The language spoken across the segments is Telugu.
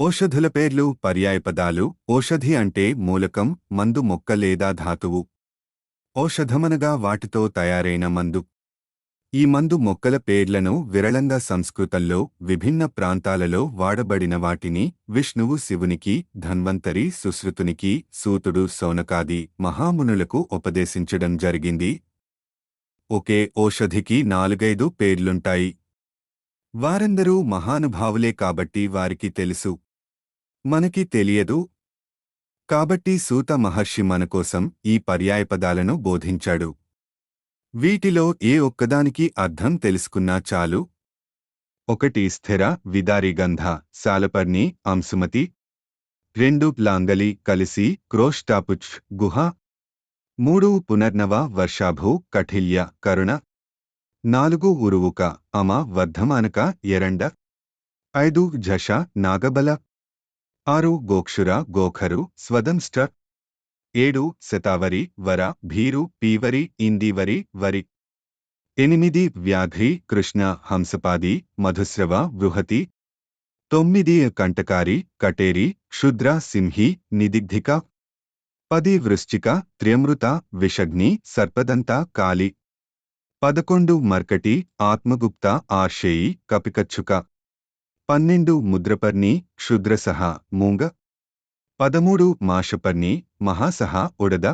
ఓషధుల పేర్లు పర్యాయపదాలు ఓషధి అంటే మూలకం మందు మొక్క లేదా ధాతువు. ఓషధమనగా వాటితో తయారైన మందు. ఈ మందు మొక్కల పేర్లను విరళంగా సంస్కృతంలో విభిన్న ప్రాంతాలలో వాడబడిన వాటిని విష్ణువు శివునికి ధన్వంతరి సుశ్రుతునికి సూతుడు సౌనకాది మహామునులకు ఉపదేశించడం జరిగింది. ఒకే ఓషధికి నాలుగైదు పేర్లుంటాయి. వారందరూ మహానుభావులే కాబట్టి వారికి తెలుసు. మనకి తెలియదు. కాబట్టి సూత మహర్షి మనకోసం ఈ పర్యాయపదాలను బోధించాడు. వీటిలో ఏ ఒక్కదానికి అర్థం తెలుసుకున్నా చాలు. ఒకటి స్థిర విదారిగంధ సాలపర్ణి అంశుమతి. రెండు లాంగలి కలిసి క్రోష్టాపుచ్ గుహ. మూడు పునర్నవ వర్షాభూ కఠిల్య కరుణ. నాలుగు ఉరువుక అమ వర్ధమానక ఎరండ. ఐదు ఝష నాగబల. ఆరు గోక్షుర గోఖరు స్వదంస్టర్ ఏడు శతావరి వర భీరు పీవరి ఇందీవరి వరి. ఎనిమిది వ్యాఘ్రి కృష్ణ హంసపాది మధుస్రవ బృహతి. తొమ్మిది కంటకారి కటేరి క్షుద్ర సింహి నిదిగ్ధిక. పది వృశ్చిక త్ర్యమృత విషగ్ని సర్పదంత కాలి పదకొండు మర్కటి ఆత్మగుప్త ఆర్షేయి కపికచ్చుక. పన్నెండు ముద్రపర్ణి క్షుద్రసహ మూంగ. పదమూడు మాషపర్ణి మహాసహ ఉడద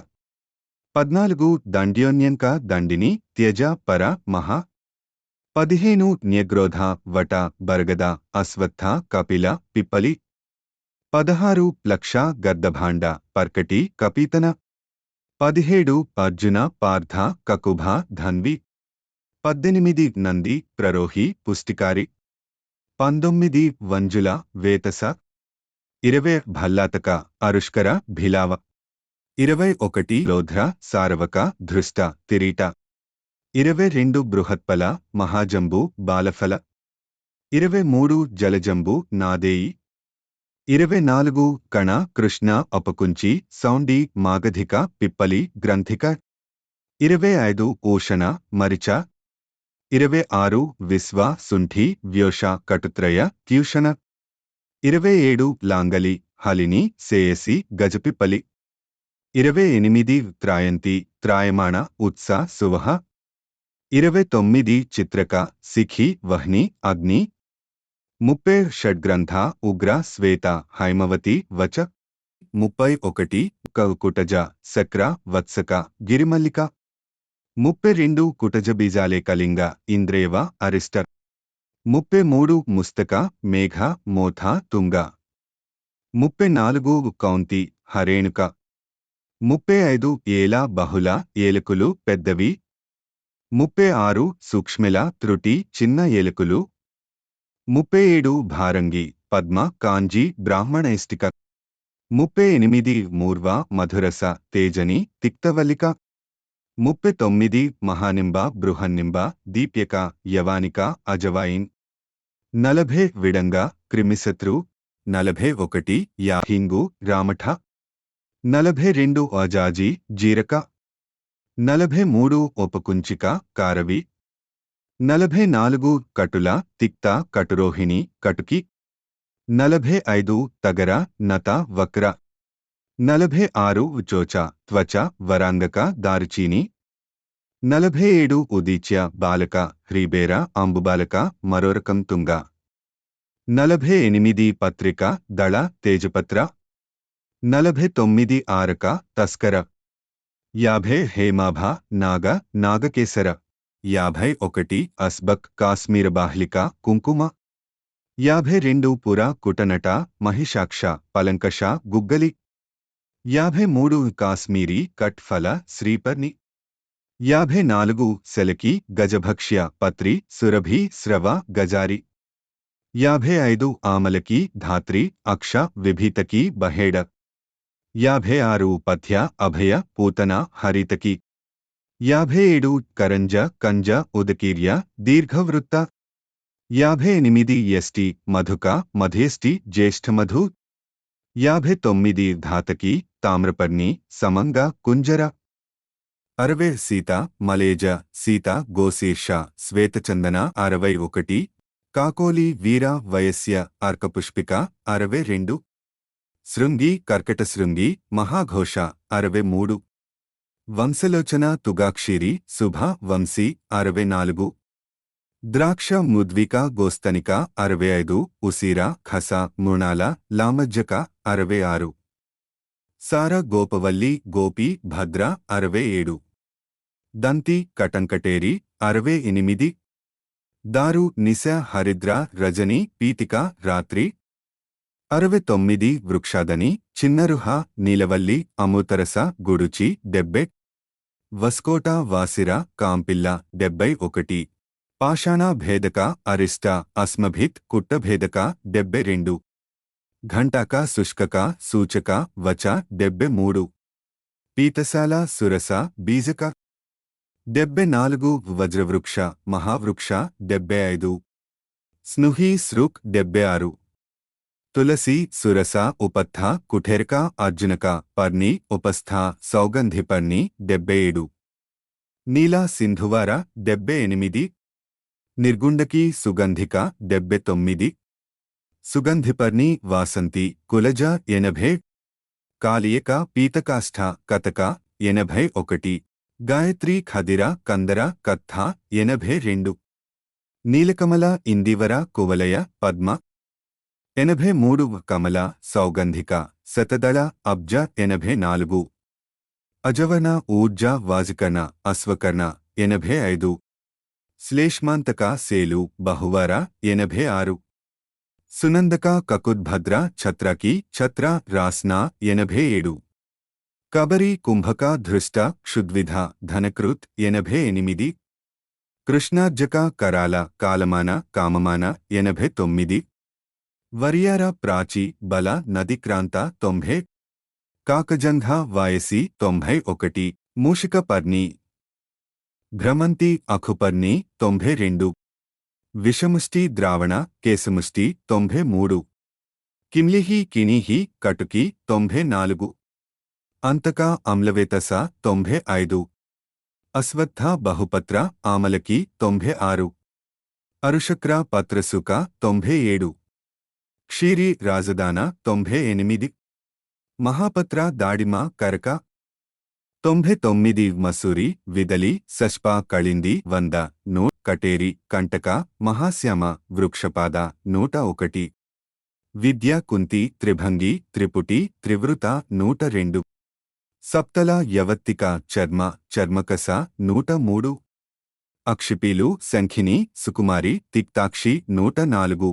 పద్నాలుగు దండ్యోన్యంక దండిని త్యజ పర మహా. పదిహేను న్యగ్రోధ వట బరగద అశ్వత్థ కపిల పిప్పలి. పదహారు లక్ష గర్దభాండ పర్కటి కపీతన. పదిహేడు అర్జున పార్థ కకుభ ధన్వి. పద్దెనిమిది నంది ప్రరోహి పుష్టికారి. పంతొమ్మిది వంజుల వేతస ఇరవై భల్లాతక అరుష్కర భిలావ ఇరవై ఒకటి లోధ్ర సారవక ధృష్ట తిరీట ఇరవై రెండు బృహత్పల మహాజంబు బాలఫల ఇరవై మూడు జలజంబు నాదేయి ఇరవై నాలుగు కణ కృష్ణ అపకుంచి సౌండి మాగధిక పిప్పలి గ్రంథిక ఇరవై ఐదు ఊషణ మరిచ ఇరవై ఆరు విశ్వ సుంఠి వ్యోష కటుత్రయ ట్యూషన ఇరవై ఏడు లాంగలి హలిని సేయసి గజపిపలి ఇరవై ఎనిమిది త్రాయంతి త్రాయమాణ ఉత్స సువహ. ఇరవై తొమ్మిది చిత్రక సిఖి వహ్ని అగ్ని. ముప్పై షడ్గ్రంథ ఉగ్ర శ్వేత హైమవతి వచ. ముప్పై ఒకటి కుటజ సక్ర వత్సక గిరిమల్లిక. ముప్పై రెండు కుటజబీజాలే కలింగ కళింగ ఇంద్రేవ అరిస్టర్ ముప్పై మూడు ముస్తక మేఘ మోథ తుంగ. ముప్పై నాలుగు కౌంతి హరేణుక. ముప్పై ఐదు ఏల బహుళ ఏలకులు పెద్దవి. ముప్పై ఆరు సూక్ష్మిల త్రుటి చిన్న ఏలకులు. ముప్పై ఏడు భారంగి పద్మ కాంజీ బ్రాహ్మణైష్టిక ముప్పై ఎనిమిది మూర్వ మధురస తేజని తిక్తవల్లిక. ముప్పై తొమ్మిది మహానింబ బృహన్నింబ దీప్యక యవానిక అజవాయిన్. నలభై విడంగ క్రిమిశత్రు. నలభై ఒకటి యాహింగు రామఠ. నలభై రెండు అజాజీ జీరక. నలభై మూడు ఉపకుంచిక కారవి. నలభై నాలుగు కటుల తిక్త కటురోహిణి కటుకి. నలభై ఐదు తగర నత వక్ర. నలభై ఆరు చోచ త్వచ వరాంగక దారుచీని. నలభై ఏడు ఉదీచ్య బాలక హ్రీబేర అంబుబాలక మరోరకం తుంగ. నలభై ఎనిమిది పత్రిక దళ తేజపత్ర. నలభై తొమ్మిది ఆరక తస్కర. యాభై హేమాభ నాగ నాగకేసర. యాభై ఒకటి అస్బక్ కాశ్మీర బాహ్లిక కుంకుమ. యాభై రెండు పుర కుటనట మహిషాక్ష పలంకష గుగ్గలి. యాభై మూడు కాశ్మీరీ కట్ఫల శ్రీపర్ణి యాభై నాలుగు సెలకి గజభక్ష్య పత్రి సురభి స్రవ గజారి యాభై ఐదు ఆమలకి ధాత్రి అక్ష విభీతకి బహేడ యాభై ఆరు పథ్య అభయ పూతన హరితకి యాభై ఏడు కరంజ కంజ ఉదకీర్య దీర్ఘవృత్త యాభై ఎనిమిది ఎస్టి మధుక మధేష్టి జ్యేష్ఠమధు యాభై తొమ్మిది ధాతకి తామ్రపర్ణి సమంగ కుంజర. అరవై సీత మలేజ సీత గోశీర్ష శ్వేతచందన అరవై ఒకటి. కాకోలి వీర వయస్య అర్కపుష్పిక అరవై రెండు. శృంగి కర్కటశృంగి మహాఘోష అరవై మూడు. వంశలోచన తుగాక్షిరి శుభ వంశీ అరవై నాలుగు. ద్రాక్ష ముద్విక గోస్తనిక అరవై ఐదు. ఉసిరా ఖస మృణాల లామజ్జక అరవై ఆరు. సార గోపవల్లి గోపి భద్ర అరవై ఏడు. దంతి కటంకటేరి అరవై ఎనిమిది. దారు నిశ హరిద్ర రజని పీతిక రాత్రి. అరవై తొమ్మిది వృక్షాదని చిన్నరుహ నీలవల్లి అమృతరస గుడుచి డెబ్బె. వస్కోట వాసిర కాంపిల్ల డెబ్బై ఒకటి. పాషాణ భేదక అరిష్ట అస్మభిత్ కుట్టభేదక డెబ్బై రెండు. ఘంటాక శుష్కక సూచక వచ డెబ్బె మూడు. పీతశాల సురస బీజక. డెబ్బె నాలుగు వజ్రవృక్ష మహావృక్ష డెబ్బె ఐదు. స్నుహి సృక్ డెబ్బె ఆరు. తులసి సురస ఉపస్థ కుఠెర్క అర్జునక పర్ణి ఉపస్థ సౌగంధిపర్ణి డెబ్బె ఏడు. నీలా సింధువార డెబ్బె ఎనిమిది. నిర్గుండకి సుగంధిక డెబ్బె తొమ్మిది. సుగంధిపర్ణి వాసంతి కులజ ఎనభై కాలియక పీతకాష్ఠ కతక ఎనభై ఒకటి గాయత్రి ఖదిర కందర కత్థ ఎనభై రెండు నీలకమల ఇందివర కువలయ పద్మ ఎనభై మూడు కమల సౌగంధిక శతదళ అబ్జ ఎనభై నాలుగు అజవన ఊర్జ వాజికర్ణ అశ్వకర్ణ ఎనభై ఐదు శ్లేష్మాంతక సేలు బహువర ఎనభై ఆరు సునందక కకుద్భద్ర ఛత్రకి ఛత్ర రాస్నా ఎనభై ఏడు కబరి కుంభక ధృష్ట క్షుద్విధ ధనకృత్ ఎనభై ఎనిమిది కృష్ణార్జక కరాల కాలమాన కామమాన ఎనభై తొమ్మిది వరియార ప్రాచి బల నదిక్రాంత తొంభై కాకజంఘ వాయసి తొంభై ఒకటి మూషిక పర్ణి భ్రమంతి అఖుపర్ణి తొంభై రెండు విషముష్టి ద్రావణ కేశముష్టి తొంభై మూడు. కిమ్లిహి కినిహి కటుకి తొంభై నాలుగు. అంతకా అమ్లవేతస తొంభై ఐదు. అశ్వత్థ బహుపత్ర ఆమలకి తొంభై ఆరు. అరుషక్ర పత్రసుక తొంభై ఏడు. క్షీరి రాజదాన తొంభై ఎనిమిది. మహాపత్ర దాడిమ కరక తొంభై తొమ్మిది మసూరి విదలి సష్పా కళింది వంద నూ కటేరి కంటక మహాశ్యామ వృక్షపాద నూట ఒకటి. విద్యా కుంతి త్రిభంగి త్రిపుటి త్రివృత నూట రెండు. సప్తల యవత్తిక చర్మ చర్మకస నూట మూడు. అక్షిపీలు శంఖిని సుకుమారి తిక్తాక్షి నూట నాలుగు.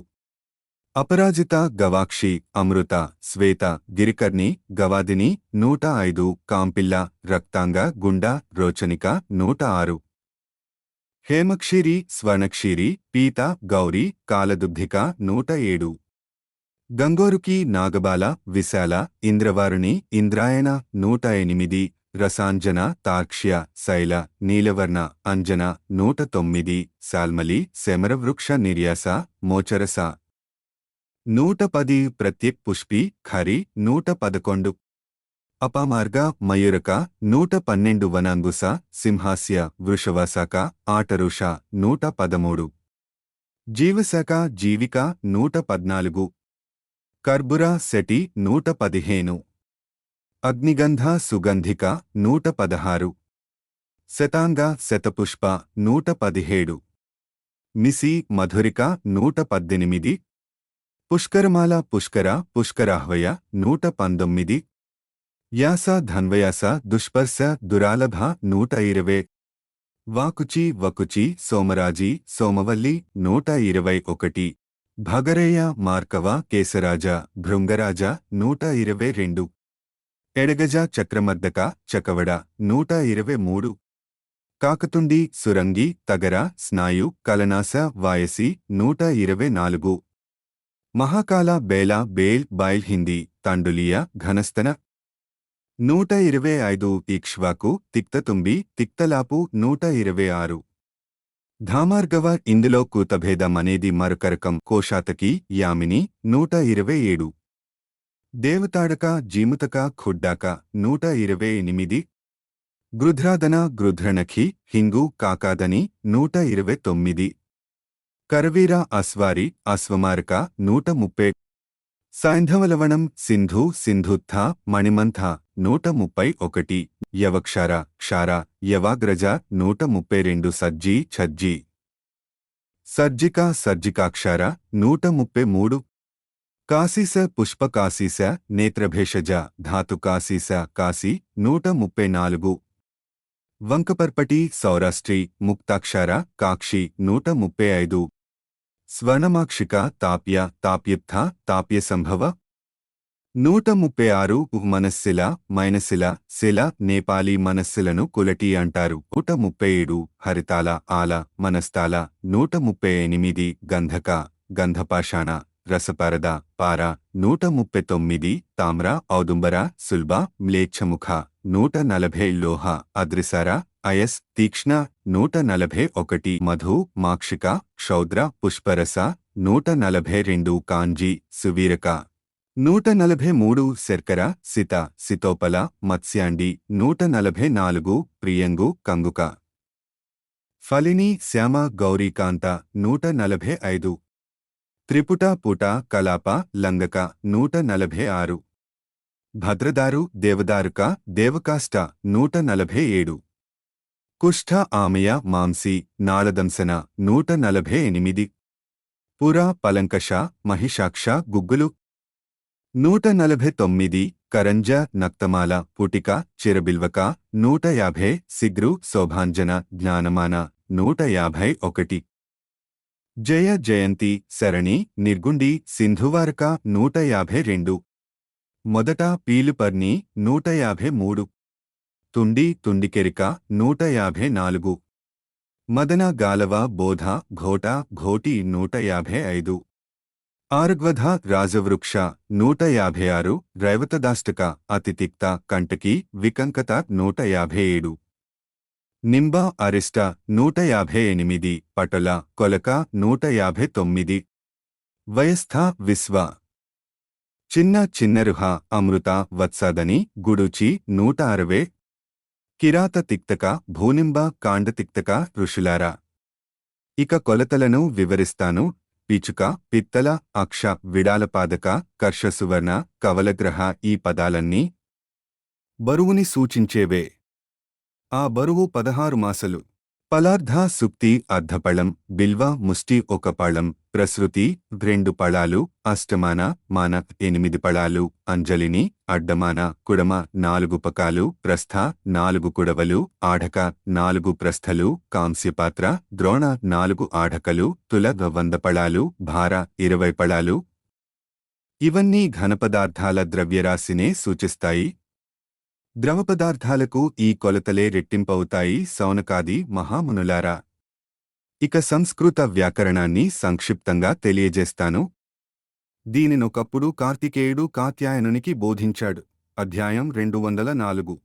అపరాజిత గవాక్షి అమృత శ్వేత గిరికర్ణి గవాదిని నూట ఐదు కాంపిల్ల రక్తాంగ గుండ రోచనిక నూట ఆరు. హేమక్షీరి స్వర్ణక్షీరి పీత గౌరీ కాలదుగ్ధిక నూట ఏడు. గంగోరుకి నాగబాల విశాల ఇంద్రవారుణి ఇంద్రాయణ నూట ఎనిమిది. రసాంజన తార్క్ష్య శైల నీలవర్ణ అంజన నూట తొమ్మిది. శాల్మలి శమరవృక్ష నిర్యాస మోచరస నూట పది ప్రత్యక్ పుష్పి ఖరి నూట పదకొండు అపమార్గ మయూరక నూట పన్నెండు వనాంగుస సింహాస్య వృషవశాఖ ఆటరుష నూట పదమూడు జీవశాఖ జీవిక నూట పద్నాలుగు కర్బుర శటి నూట పదిహేను అగ్నిగంధ సుగంధిక నూట పదహారు శతాంగ శతపుష్ప నూట పదిహేడు మిసి మధురిక నూట పద్దెనిమిది పుష్కరమాల పుష్కర పుష్కరాహ్వయ నూట పంతొమ్మిది. యాస ధన్వయాస దుష్పర్శ దురాలభ నూట ఇరవై. వాకుచి వకుచి సోమరాజి సోమవల్లి నూట ఇరవై ఒకటి. భగరేయ మార్కవ కేసరాజ భృంగరాజ నూట ఇరవై రెండు. ఎడగజ చక్రమర్దక చకవడ నూట ఇరవై మూడు. కాకతుండి సురంగి తగర స్నాయు కలనాస వాయసి నూట ఇరవై నాలుగు. మహాకాల బేల బేల్ బైల్ హిందీ తండులియ ఘనస్తన నూట ఇరవై ఐదు ఇక్ష్వాకు తిక్తతుంబి తిక్తలాపు నూట ఇరవై ఆరు. ధామార్గవ ఇందులో కూతభేదం అనేది మరొకరకం కోశాతకి యామిని నూట ఇరవై ఏడు. దేవతాడక జీముతక ఖుడ్డాక నూట ఇరవై ఎనిమిది. గృధ్రాదన గృధ్రణఖి హింగు కాకాదని నూట ఇరవై తొమ్మిది. కరవీర అస్వారి అశ్వమారక నూట ముప్పై. సైంధవలవణం సింధు సింధుత్థ మణిమంథ నూట ముప్పై ఒకటి. యవక్షార క్షార యవాగ్రజ నూట ముప్పై రెండు సజ్జీ ఛజ్జీ. సర్జిక సర్జికాక్షార నూట ముప్పై మూడు. కాశీస పుష్పకాశీస నేత్రభేషజ ధాతుకాశీస కాశీ నూట ముప్పై నాలుగు. వంకపర్పటి సౌరాష్ట్రి ముక్తాక్షార కాక్షి నూట ముప్పై ఐదు. స్వర్ణమాక్షిక తాప్య తాప్యుత్థ తాప్య సంభవ. నూట ముప్పై ఆరు మనస్సిల మైనశిల శిల నేపాలీ మనస్సులను కులటి అంటారు. నూట ముప్పై ఏడు హరితాల ఆల మనస్తాల నూట ముప్పై ఎనిమిది గంధక గంధపాషాణ రసపరద పార. నూట ముప్పై తొమ్మిది తామ్ర ఔదుంబర సుల్బ మ్లేచ్ఛముఖ. నూట నలభై లోహ అద్రిసర అయస్ తీక్ష్ణ నూట నలభై ఒకటి మధు మాక్షిక క్షౌద్ర పుష్పరస నూట నలభై రెండు కాంజీ సువీరక. నూట నలభై మూడు శర్కర సిత సితోపల మత్స్యాండి నూట నలభై నాలుగు ప్రియంగు కంగుక. ఫలిని శ్యామ గౌరీకాంత నూట నలభై ఐదు. త్రిపుట పుట కలాప లంగక నూట నలభై ఆరు. భద్రదారు దేవదారుక దేవకాష్ట నూట నలభై ఏడు. కుష్ఠ ఆమయ మాంసి నాళదంసన నూట నలభై ఎనిమిది. పురా పలంకష మహిషాక్ష గుగ్గులు. నూట నలభై తొమ్మిది కరంజ నక్తమాల పుటిక చిరబిల్వక నూట యాభై సిగ్రు శోభాంజన జ్ఞానమాన నూట యాభై ఒకటి. జయ జయంతి సరణి నిర్గుండి సింధువారక నూట యాభై రెండు. మొదట పీలుపర్ని నూట యాభై మూడు. తుండి తుండికెరిక నూట యాభై నాలుగు. మదన గాలవ బోధ ఘోట ఘోటి నూట యాభై ఐదు. ఆర్గ్వధ రాజవృక్ష నూట యాభై ఆరు. రైవతదాష్టక అతితిక్త కంటకి వికంకత నూట యాభై ఏడు. నింబ అరిష్ట నూట యాభై ఎనిమిది. పటల కొలక నూట యాభై తొమ్మిది. వయస్థ విశ్వ. చిన్న చిన్నరుహ అమృత వత్సాదని గుడుచి నూట అరవై కిరాత తిక్తక భూనింబ కాండతిక్తక ఋషులారా. ఇక కొలతలను వివరిస్తాను. పిచుక పిత్తల అక్ష విడాలపాదక కర్షసువర్ణ కవలగ్రహ ఈ పదాలన్నీ బరువుని సూచించేవే. ఆ బరువు పదహారు మాసలు. పలార్ధ సుప్తి అర్ధపళం బిల్వ ముష్టి ఒక పళం ప్రసృతి రెండు పళాలు అష్టమాన మాన ఎనిమిది పళాలు అంజలిని అడ్డమాన కుడమ నాలుగు పకాలు ప్రస్థ నాలుగు కుడవలు ఆఢక నాలుగు ప్రస్థలు కాంస్యపాత్ర ద్రోణ నాలుగు ఆఢకలు తుల వంద పళాలు భార ఇరవై పళాలు. ఇవన్నీ ఘనపదార్థాల ద్రవ్యరాశినే సూచిస్తాయి. ద్రవ పదార్థాలకు ఈ కొలతలే రెట్టింపవుతాయి సౌనకాది మహామునులారా. ఇక సంస్కృత వ్యాకరణాన్ని సంక్షిప్తంగా తెలియజేస్తాను. దీనినొకప్పుడు కార్తికేయుడు కాత్యాయనునికి బోధించాడు. అధ్యాయం రెండు వందల నాలుగు.